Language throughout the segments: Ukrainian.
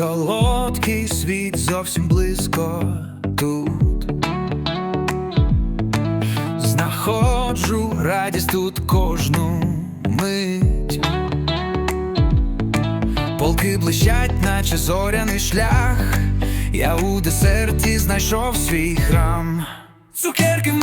Солодкий світ зовсім близько тут. Знаходжу радість тут кожну мить. Полки блищать, наче зоряний шлях. Я у десерті знайшов свій храм. Цукерки в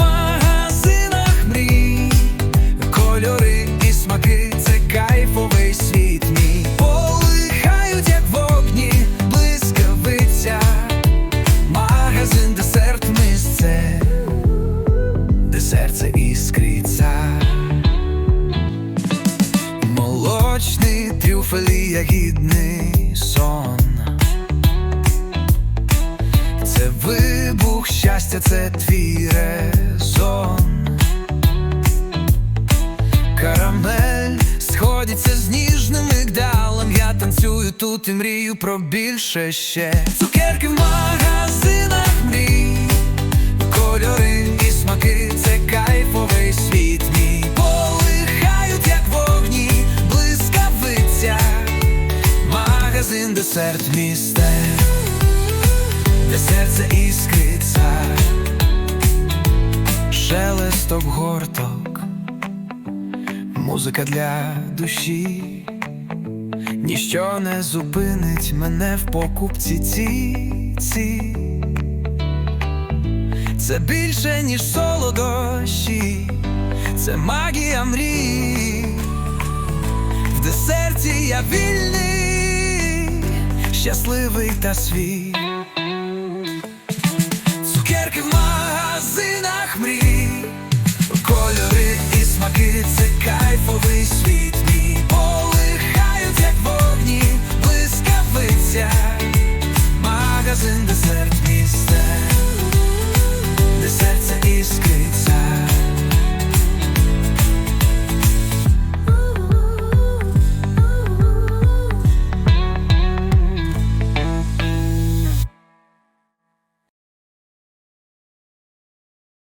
Молочний трюфель і ягідний сон. Це вибух щастя, це твій резон. Карамель сходиться з ніжним мигдалем. Я танцюю тут і мрію про більше ще. Цукерки в магазинах Магазин десерт місте де серце іскриться, шелесток горток, музика для душі, ніщо не зупинить мене в покупці ці, ці. Це більше, ніж солодощі, це магія мрій. В десерті я вільний, щасливий та свій. Цукерки в магазинах мрій, кольори і смаки, це кайфовий світ мій вогні, блискавиця, магазин, десерт місце, де серце іскриться.